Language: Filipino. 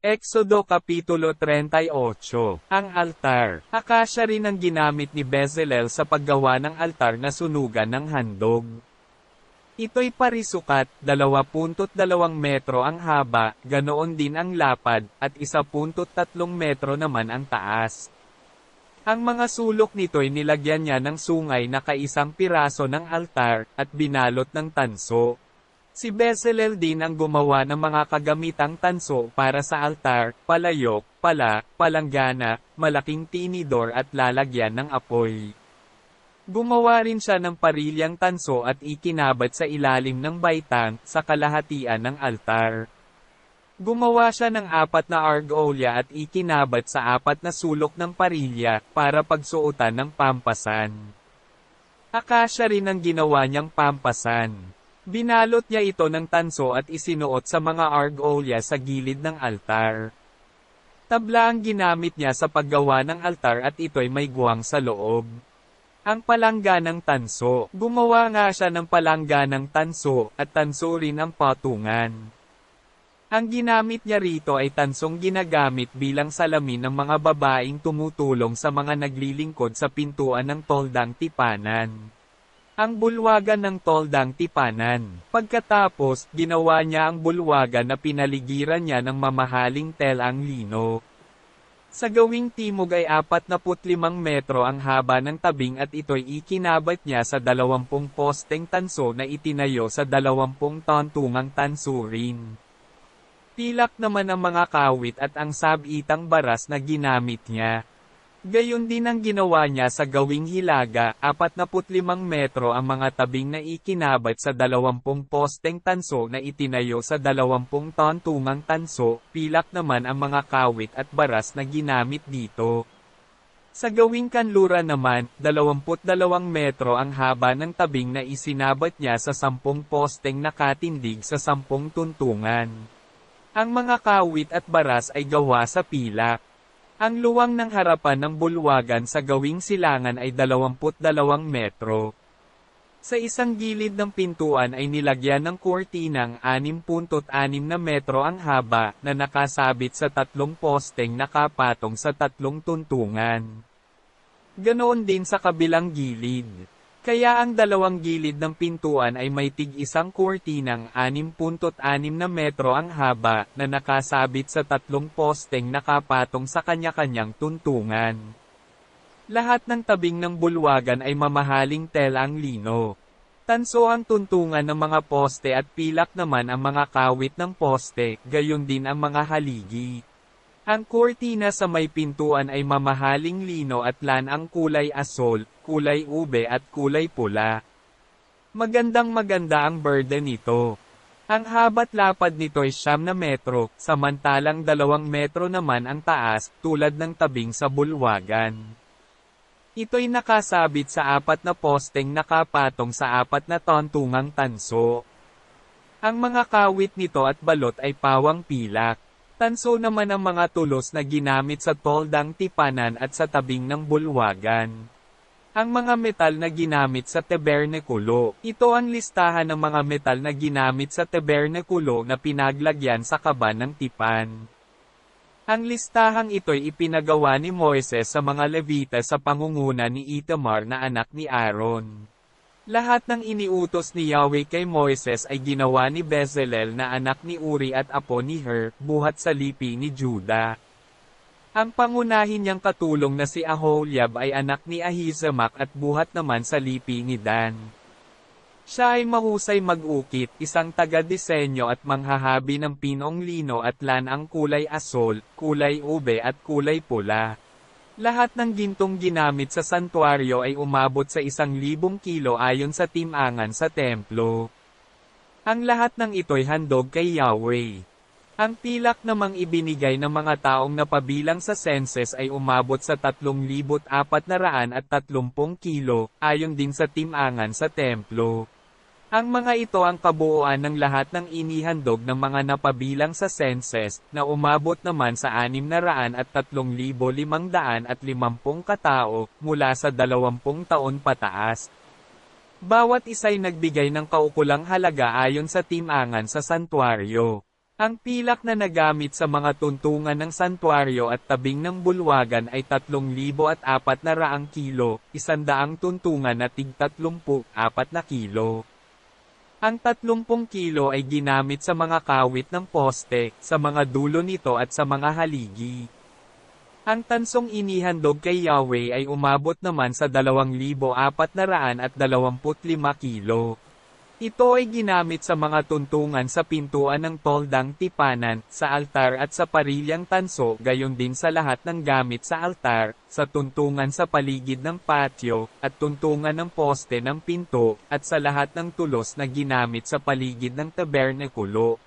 Exodo Kapitulo 38 Ang altar Akasya rin ang ginamit ni Bezalel sa paggawa ng altar na sunugan ng handog. Ito'y parisukat, 2.2 metro ang haba, ganoon din ang lapad, at 1.3 metro naman ang taas. Ang mga sulok nito'y nilagyan niya ng sungay na kaisang piraso ng altar, at binalot ng tanso. Si Bezalel din ang gumawa ng mga kagamitang tanso para sa altar, palayok, pala, palanggana, malaking tinidor at lalagyan ng apoy. Gumawa rin siya ng parilyang tanso at ikinabat sa ilalim ng baitang sa kalahatian ng altar. Gumawa siya ng apat na argolya at ikinabat sa apat na sulok ng parilya para pagsuotan ng pampasan. Akasya rin ang ginawa niyang pampasan. Binalot niya ito ng tanso at isinuot sa mga argolya sa gilid ng altar. Tabla ang ginamit niya sa paggawa ng altar at ito'y may guwang sa loob. Ang palangganang tanso, gumawa nga siya ng palangganang tanso, at tanso rin ang patungan. Ang ginamit niya rito ay tansong ginagamit bilang salamin ng mga babaeng tumutulong sa mga naglilingkod sa pintuan ng toldang tipanan ang bulwagan ng toldang tipanan. Pagkatapos, ginawa niya ang bulwagan na pinaligiran niya ng mamahaling telang lino. Sa gawing timog ay 45 metro ang haba ng tabing at ito'y ikinabat niya sa 20 posteng tanso na itinayo sa 20 tontungang tanso rin. Pilak naman ang mga kawit at ang sabitang baras na ginamit niya. Gayon din ang ginawa niya sa gawing hilaga, 45 metro ang mga tabing na ikinabat sa 20 posteng tanso na itinayo sa 20 tontungang tanso, pilak naman ang mga kawit at baras na ginamit dito. Sa gawing kanlura naman, 22 metro ang haba ng tabing na isinabat niya sa 10 posteng nakatindig sa 10 tuntungan. Ang mga kawit at baras ay gawa sa pilak. Ang luwang ng harapan ng bulwagan sa gawing silangan ay 22 metro. Sa isang gilid ng pintuan ay nilagyan ng kurtinang 6.6 na metro ang haba na nakasabit sa tatlong posteng nakapatong sa tatlong tuntungan. Ganoon din sa kabilang gilid. Kaya ang dalawang gilid ng pintuan ay may tig isang kurtinang 6.6 na metro ang haba na nakasabit sa tatlong posteng nakapatong sa kanya-kanyang tuntungan. Lahat ng tabing ng bulwagan ay mamahaling telang lino. Tanso ang tuntungan ng mga poste at pilak naman ang mga kawit ng poste, gayon din ang mga haligi. Ang kurtina sa may pintuan ay mamahaling lino at lan ang kulay asol, kulay ube at kulay pula. Magandang maganda ang burden nito. Ang habat lapad nito ay siyam na metro, samantalang dalawang metro naman ang taas, tulad ng tabing sa bulwagan. Ito'y nakasabit sa apat na posteng nakapatong sa apat na tontungang tanso. Ang mga kawit nito at balot ay pawang pilak. Tanso naman ang mga tulos na ginamit sa toldang tipanan at sa tabing ng bulwagan. Ang mga metal na ginamit sa tebernekulo. Ito ang listahan ng mga metal na ginamit sa tebernekulo na pinaglagyan sa kaban ng tipan. Ang listahang ito'y ipinagawa ni Moises sa mga Levita sa pangunguna ni Itamar na anak ni Aaron. Lahat ng iniutos ni Yahweh kay Moises ay ginawa ni Bezalel na anak ni Uri at apo ni Her, buhat sa lipi ni Juda. Ang pangunahin niyang katulong na si Aholiab ay anak ni Ahisamak at buhat naman sa lipi ni Dan. Siya ay mahusay mag-ukit, isang taga-disenyo at manghahabi ng pinong lino at lan ang kulay asol, kulay ube at kulay pula. Lahat ng gintong ginamit sa santuaryo ay umabot sa isang libong kilo ayon sa timangan sa templo. Ang lahat ng ito'y handog kay Yahweh. Ang pilak namang ibinigay ng mga taong napabilang sa census ay umabot sa 3,430 kilo, ayon din sa timangan sa templo. Ang mga ito ang kabuuan ng lahat ng inihandog ng mga napabilang sa census, na umabot naman sa 603,550 katao, mula sa 20 taon pataas. Bawat isa'y nagbigay ng kaukulang halaga ayon sa timangan sa santuaryo. Ang pilak na nagamit sa mga tuntungan ng santuaryo at tabing ng bulwagan ay 3,400 kilo, isandaang tuntungan na tig 34 na kilo. Ang 30 kilo ay ginamit sa mga kawit ng poste, sa mga dulo nito at sa mga haligi. Ang tansong inihandog kay Yahweh ay umabot naman sa 2,425 kilo. Ito ay ginamit sa mga tuntungan sa pintuan ng toldang tipanan, sa altar at sa parilyang tanso gayon din sa lahat ng gamit sa altar, sa tuntungan sa paligid ng patio, at tuntungan ng poste ng pinto, at sa lahat ng tulos na ginamit sa paligid ng tabernakulo.